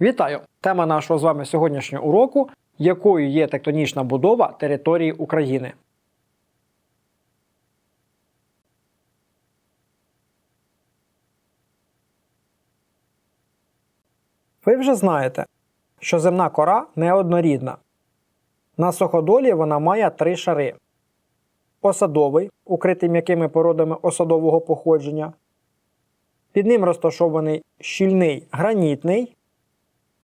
Вітаю! Тема нашого з вами сьогоднішнього уроку якою є тектонічна будова території України. Ви вже знаєте, що земна кора неоднорідна. На суходолі вона має три шари: осадовий, укритий м'якими породами осадового походження. Під ним розташований щільний гранітний,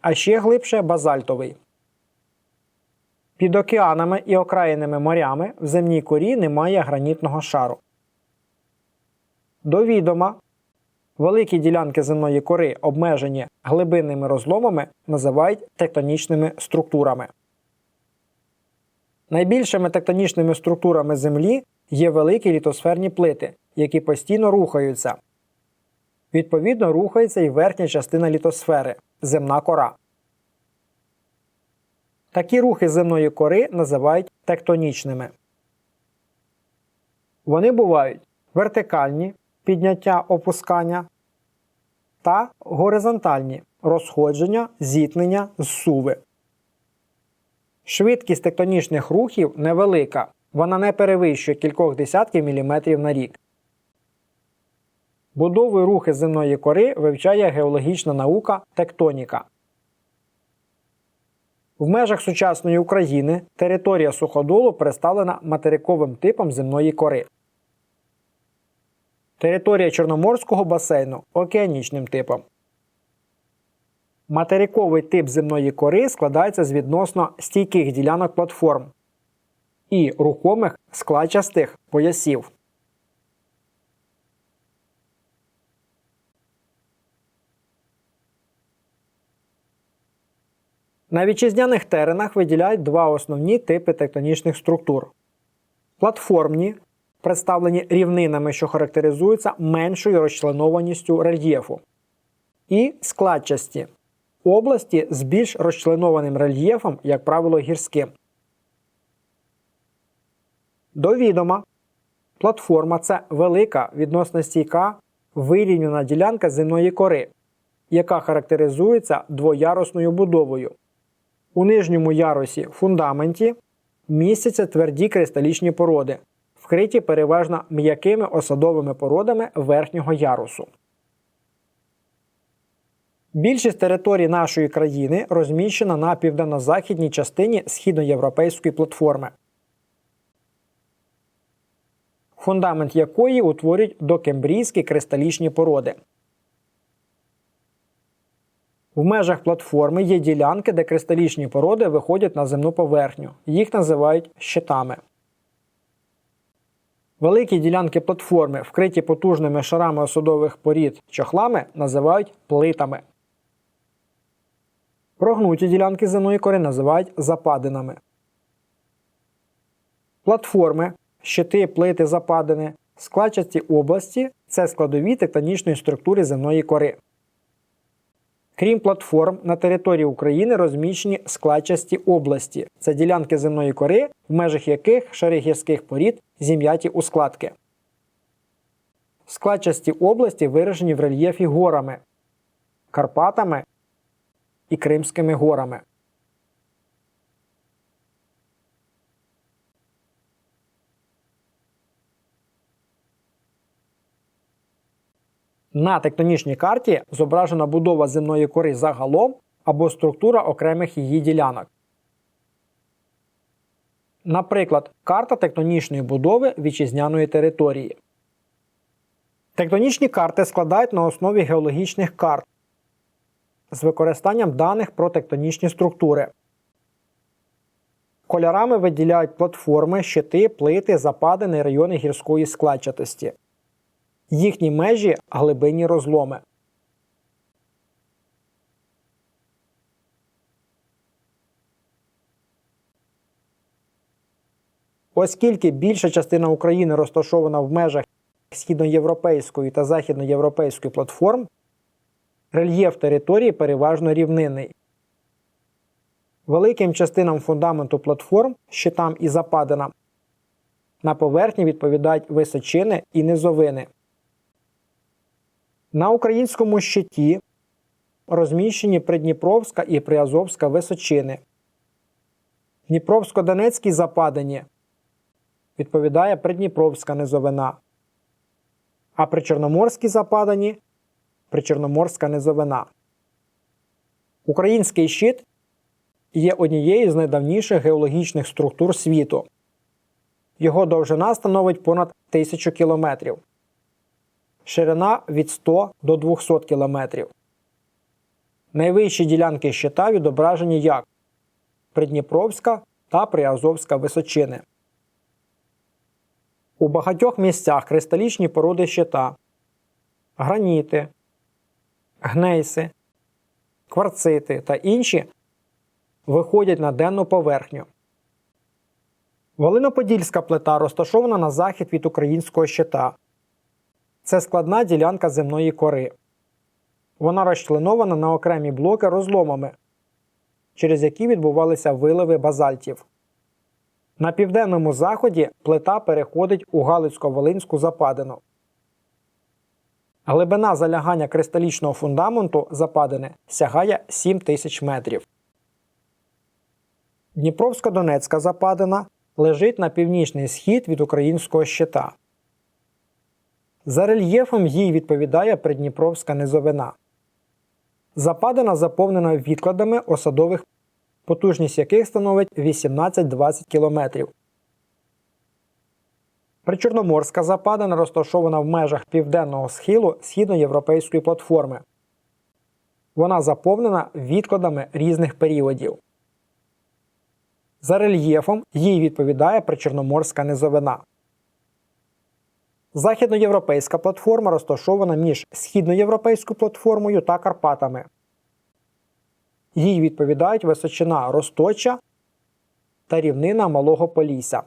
а ще глибше базальтовий. Під океанами і окраїнними морями в земній корі немає гранітного шару. До відома, великі ділянки земної кори, обмежені глибинними розломами, називають тектонічними структурами. Найбільшими тектонічними структурами Землі є великі літосферні плити, які постійно рухаються. Відповідно, рухається і верхня частина літосфери земна кора. Такі рухи земної кори називають тектонічними. Вони бувають вертикальні підняття опускання та горизонтальні розходження, зіткнення, зсуви. Швидкість тектонічних рухів невелика. Вона не перевищує кількох десятків міліметрів на рік. Будову і рухи земної кори вивчає геологічна наука тектоніка. В межах сучасної України територія суходолу представлена материковим типом земної кори. Територія Чорноморського басейну океанічним типом. Материковий тип земної кори складається з відносно стійких ділянок платформ і рухомих складчастих поясів. На вітчизняних теренах виділяють два основні типи тектонічних структур: платформні, представлені рівнинами, що характеризуються меншою розчленованістю рельєфу, і складчасті області з більш розчленованим рельєфом, як правило, гірським. До відома, платформа це велика відносно стійка вирівняна ділянка земної кори, яка характеризується двоярусною будовою. У нижньому ярусі фундаменті містяться тверді кристалічні породи, вкриті переважно м'якими осадовими породами верхнього ярусу. Більшість територій нашої країни розміщена на південно-західній частині східноєвропейської платформи, фундамент якої утворюють докембрійські кристалічні породи. В межах платформи є ділянки, де кристалічні породи виходять на земну поверхню. Їх називають щитами. Великі ділянки платформи, вкриті потужними шарами осадових порід чохлами, називають плитами. Прогнуті ділянки земної кори називають западинами. Платформи, щити, плити, западини, складчасті області це складові тектонічної структури земної кори. Крім платформ, на території України розміщені складчасті області. Це ділянки земної кори, в межах яких шари гірських порід зім'яті у складки. Складчасті області виражені в рельєфі горами, Карпатами і Кримськими горами. На тектонічній карті зображена будова земної кори загалом або структура окремих її ділянок. Наприклад, карта тектонічної будови вітчизняної території. Тектонічні карти складають на основі геологічних карт з використанням даних про тектонічні структури. Кольорами виділяють платформи, щити, плити, западини, райони гірської складчатості. Їхні межі глибинні розломи. Оскільки більша частина України розташована в межах східноєвропейської та західноєвропейської платформ, рельєф території переважно рівнинний. Великим частинам фундаменту платформ, щитам і западинам, на поверхні відповідають височини і низовини. На українському щиті розміщені Придніпровська і Приазовська височини. Дніпровсько-Донецькій западині відповідає Придніпровська низовина. А при Чорноморській западині Причорноморська низовина. Український щит є однією з найдавніших геологічних структур світу. Його довжина становить понад тисячу кілометрів, ширина від 100 до 200 кілометрів. Найвищі ділянки щита відображені як Придніпровська та Приазовська височини. У багатьох місцях кристалічні породи щита, граніти, гнейси, кварцити та інші виходять на денну поверхню. Волиноподільська плита розташована на захід від українського щита. Це складна ділянка земної кори. Вона розчленована на окремі блоки розломами, через які відбувалися виливи базальтів. На південному заході плита переходить у Галицько-Волинську западину. Глибина залягання кристалічного фундаменту западини сягає 7 тисяч метрів. Дніпровсько-Донецька западина лежить на північний схід від українського щита. За рельєфом їй відповідає Придніпровська низовина. Западина заповнена відкладами осадових, потужність яких становить 18-20 км. Причорноморська западина розташована в межах південного схилу східноєвропейської платформи. Вона заповнена відкладами різних періодів. За рельєфом їй відповідає Причорноморська низовина. Західноєвропейська платформа розташована між східноєвропейською платформою та Карпатами. Їй відповідають височина Росточа та рівнина Малого Полісся.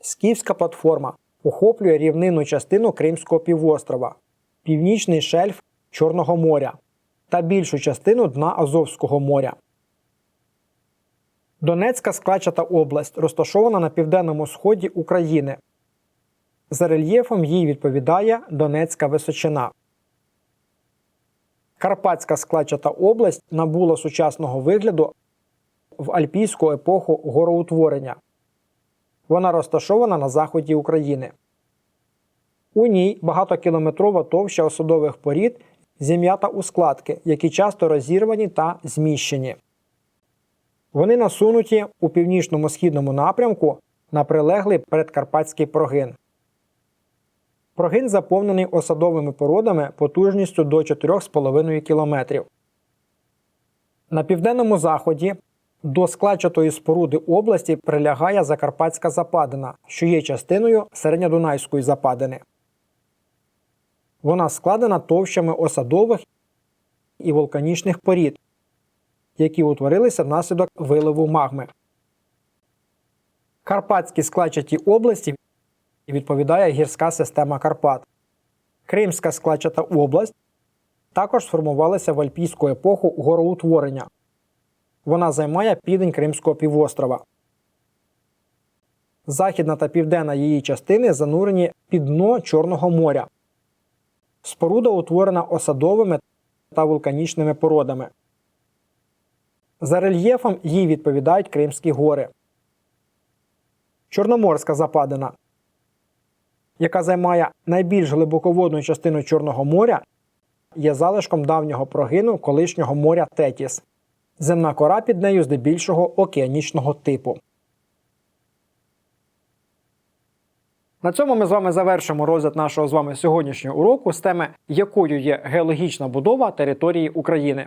Скіфська платформа охоплює рівнинну частину Кримського півострова, північний шельф Чорного моря та більшу частину дна Азовського моря. Донецька складчата область розташована на південному сході України. За рельєфом їй відповідає Донецька височина. Карпатська складчата область набула сучасного вигляду в альпійську епоху гороутворення. Вона розташована на заході України. У ній багатокілометрова товща осадових порід зім'ята складки, які часто розірвані та зміщені. Вони насунуті у північному східному напрямку на прилеглий передкарпатський прогин. Прогин заповнений осадовими породами потужністю до 4,5 км. На південному заході до складчатої споруди області прилягає Закарпатська западина, що є частиною середньодунайської западини. Вона складена товщами осадових і вулканічних порід, які утворилися внаслідок виливу магми. Карпатські складчаті області відповідає гірська система Карпат. Кримська складчата область також сформувалася в альпійську епоху гороутворення. Вона займає південь Кримського півострова. Західна та південна її частини занурені під дно Чорного моря. Споруда утворена осадовими та вулканічними породами. За рельєфом їй відповідають Кримські гори. Чорноморська западина, яка займає найбільш глибоководну частину Чорного моря, є залишком давнього прогину колишнього моря Тетіс. Земна кора під нею здебільшого океанічного типу. На цьому ми з вами завершимо розгляд нашого з вами сьогоднішнього уроку з теми, якою є геологічна будова території України.